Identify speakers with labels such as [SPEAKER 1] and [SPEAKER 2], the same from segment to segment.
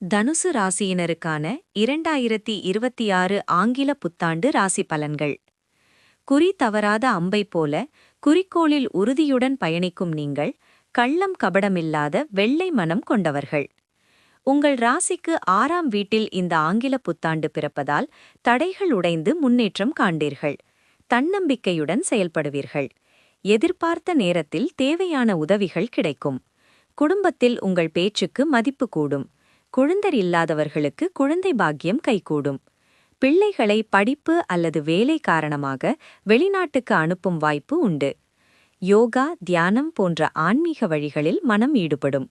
[SPEAKER 1] தனுசு ராசியினருக்கான இரண்டாயிரத்தி இருபத்தி ஆறு ஆங்கில புத்தாண்டு ராசி பலன்கள். குறி தவறாத அம்பை போல குறிக்கோளில் உறுதியுடன் பயணிக்கும் நீங்கள் கள்ளம் கபடமில்லாத வெள்ளை மனம் கொண்டவர்கள். உங்கள் ராசிக்கு ஆறாம் வீட்டில் இந்த ஆங்கில புத்தாண்டு பிறப்பதால் தடைகள் உடைந்து முன்னேற்றம் காண்டீர்கள் தன்னம்பிக்கையுடன் செயல்படுவீர்கள். எதிர்பார்த்த நேரத்தில் தேவையான உதவிகள் கிடைக்கும். குடும்பத்தில் உங்கள் பேச்சுக்கு மதிப்பு கூடும். குழந்தர் இல்லாதவர்களுக்கு குழந்தை பாக்கியம் கைகூடும். பிள்ளைகளை படிப்பு அல்லது வேலை காரணமாக வெளிநாட்டுக்கு அனுப்பும் வாய்ப்பு உண்டு. யோகா தியானம் போன்ற ஆன்மீக வழிகளில் மனம் ஈடுபடும்.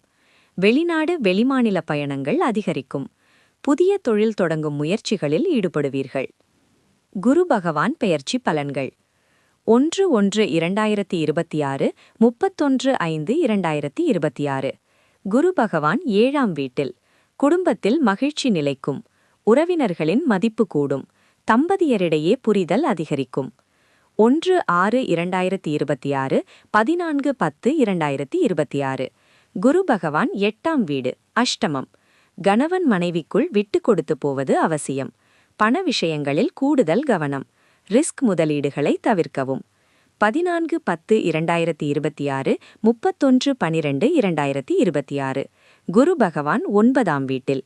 [SPEAKER 1] வெளிநாடு வெளிமாநில பயணங்கள் அதிகரிக்கும். புதிய தொழில் தொடங்கும் முயற்சிகளில் ஈடுபடுவீர்கள். குரு பகவான் பெயர்ச்சி பலன்கள். ஒன்று ஒன்று இரண்டாயிரத்தி இருபத்தி ஆறு முப்பத்தொன்று ஐந்து இரண்டாயிரத்தி இருபத்தி ஆறு குரு பகவான் ஏழாம் வீட்டில். குடும்பத்தில் மகிழ்ச்சி நிலைக்கும். உறவினர்களின் மதிப்பு கூடும். தம்பதியரிடையே புரிதல் அதிகரிக்கும். ஒன்று ஆறு இரண்டாயிரத்தி இருபத்தி ஆறு பதினான்கு பத்து இரண்டாயிரத்தி இருபத்தி ஆறு. குரு பகவான் எட்டாம் வீடு அஷ்டமம். கணவன் மனைவிக்குள் விட்டு கொடுத்து போவது அவசியம். பண விஷயங்களில் கூடுதல் கவனம். ரிஸ்க் முதலீடுகளை தவிர்க்கவும். பதினான்கு பத்து இரண்டாயிரத்தி இருபத்தி ஆறு முப்பத்தொன்று பனிரெண்டு இரண்டாயிரத்தி இருபத்தி ஆறு. குரு பகவான் ஒன்பதாம் வீட்டில்.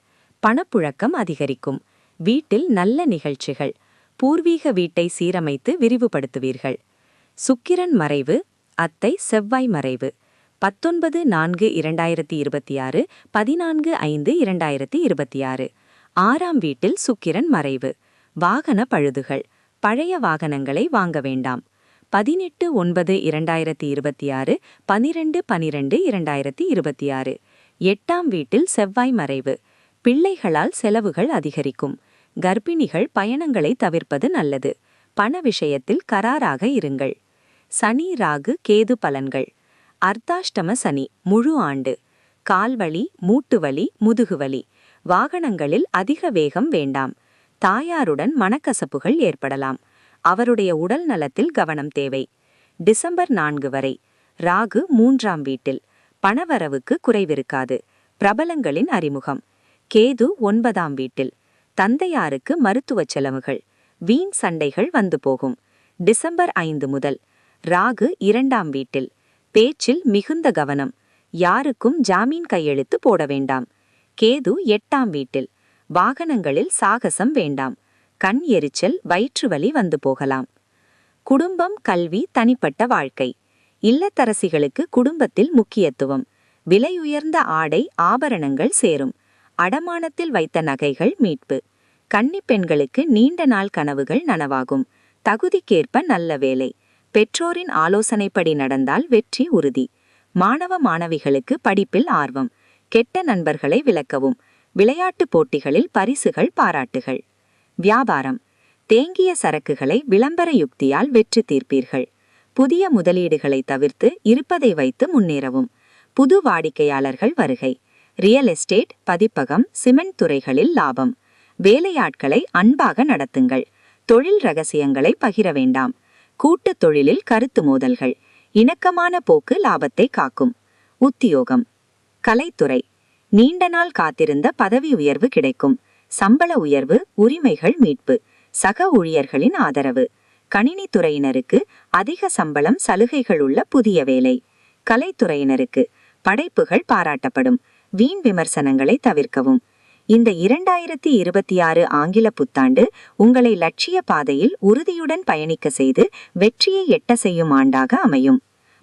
[SPEAKER 1] பணப்புழக்கம் அதிகரிக்கும். வீட்டில் நல்ல நிகழ்ச்சிகள். பூர்வீக வீட்டை சீரமைத்து விரிவுபடுத்துவீர்கள். சுக்கிரன் மறைவு அத்தை செவ்வாய் மறைவு. பத்தொன்பது நான்கு இரண்டாயிரத்தி இருபத்தி ஆறு பதினான்கு ஐந்து இரண்டாயிரத்தி இருபத்தி ஆறு ஆறாம் வீட்டில் சுக்கிரன் மறைவு. வாகன பழுதுகள். பழைய வாகனங்களை வாங்க வேண்டாம். பதினெட்டு ஒன்பது இரண்டாயிரத்தி இருபத்தி ஆறு பனிரெண்டு பனிரெண்டு இரண்டாயிரத்தி இருபத்தி ஆறு எட்டாம் வீட்டில் செவ்வாய் மறைவு. பிள்ளைகளால் செலவுகள் அதிகரிக்கும். கர்ப்பிணிகள் பயணங்களை தவிர்ப்பது நல்லது. பண விஷயத்தில் கராராக இருங்கள். சனி ராகு கேது பலன்கள். அர்த்தாஷ்டம சனி முழு ஆண்டு. கால்வலி மூட்டுவலி முதுகுவலி. வாகனங்களில் அதிக வேகம் வேண்டாம். தாயாருடன் மனக்கசப்புகள் ஏற்படலாம். அவருடைய உடல் நலத்தில் கவனம் தேவை. டிசம்பர் நான்கு வரை. ராகு மூன்றாம் வீட்டில். பணவரவுக்கு குறைவிருக்காது. பிரபலங்களின் அறிமுகம். கேது ஒன்பதாம் வீட்டில். தந்தையாருக்கு மருத்துவச் செலவுகள். வீண் சண்டைகள் வந்து போகும். டிசம்பர் ஐந்து முதல். ராகு இரண்டாம் வீட்டில். பேச்சில் மிகுந்த கவனம். யாருக்கும் ஜாமீன் கையெழுத்து போட வேண்டாம். கேது எட்டாம் வீட்டில். வாகனங்களில் சாகசம் வேண்டாம். கண் எரிச்சல் வயிற்றுவலி வந்து போகலாம். குடும்பம் கல்வி தனிப்பட்ட வாழ்க்கை. இல்லத்தரசிகளுக்கு குடும்பத்தில் முக்கியத்துவம். விலையுயர்ந்த ஆடை ஆபரணங்கள் சேரும். அடமானத்தில் வைத்த நகைகள் மீட்பு. கன்னி பெண்களுக்கு நீண்ட நாள் கனவுகள் நனவாகும். தகுதிக்கேற்ப நல்ல வேலை. பெற்றோரின் ஆலோசனைப்படி நடந்தால் வெற்றி உறுதி. மாணவ மாணவிகளுக்கு படிப்பில் ஆர்வம். கெட்ட நண்பர்களை விளக்கவும். விளையாட்டுப் போட்டிகளில் பரிசுகள் பாராட்டுகள். வியாபாரம். தேங்கிய சரக்குகளை விளம்பர யுக்தியால் வெற்றி தீர்ப்பீர்கள். புதிய முதலீடுகளை தவிர்த்து இருப்பதை வைத்து முன்னேறவும். புது வாடிக்கையாளர்கள் வருகை. ரியல் எஸ்டேட் பதிப்பகம் சிமெண்ட் துறைகளில் லாபம். வேலையாட்களை அன்பாக நடத்துங்கள். தொழில் ரகசியங்களை பகிர வேண்டாம். கூட்டு தொழிலில் கருத்து மோதல்கள். இணக்கமான போக்கு லாபத்தை காக்கும். உத்தியோகம். கலைத்துறை. நீண்ட நாள் காத்திருந்த பதவி உயர்வு கிடைக்கும். சம்பள உயர்வு உரிமைகள் மீட்பு. சக ஊழியர்களின் ஆதரவு. கணினித்துறையினருக்கு அதிக சம்பளம் சலுகைகள் உள்ள புதிய வேலை. கலைத்துறையினருக்கு படைப்புகள் பாராட்டப்படும். வீண் விமர்சனங்களை தவிர்க்கவும். இந்த இரண்டாயிரத்தி இருபத்தி ஆறு ஆங்கில புத்தாண்டு உங்களை லட்சிய பாதையில் உறுதியுடன் பயணிக்க செய்து வெற்றியை எட்ட செய்யும் ஆண்டாக அமையும்.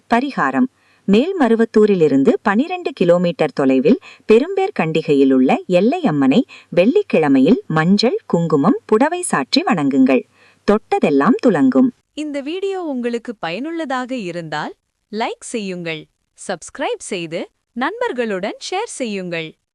[SPEAKER 1] பரிகாரம். மேல்மருவத்தூரிலிருந்து பனிரெண்டு கிலோமீட்டர் தொலைவில் பெரும்பேர் கண்டிகையில் உள்ள எல்லை அம்மனை வெள்ளிக்கிழமையில் மஞ்சள் குங்குமம் புடவை சாற்றி வணங்குங்கள். தொட்டதெல்லாம் துலங்கும்.
[SPEAKER 2] இந்த வீடியோ உங்களுக்கு பயனுள்ளதாக இருந்தால் லைக் செய்யுங்கள். சப்ஸ்கிரைப் செய்து நண்பர்களுடன் ஷேர் செய்யுங்கள்.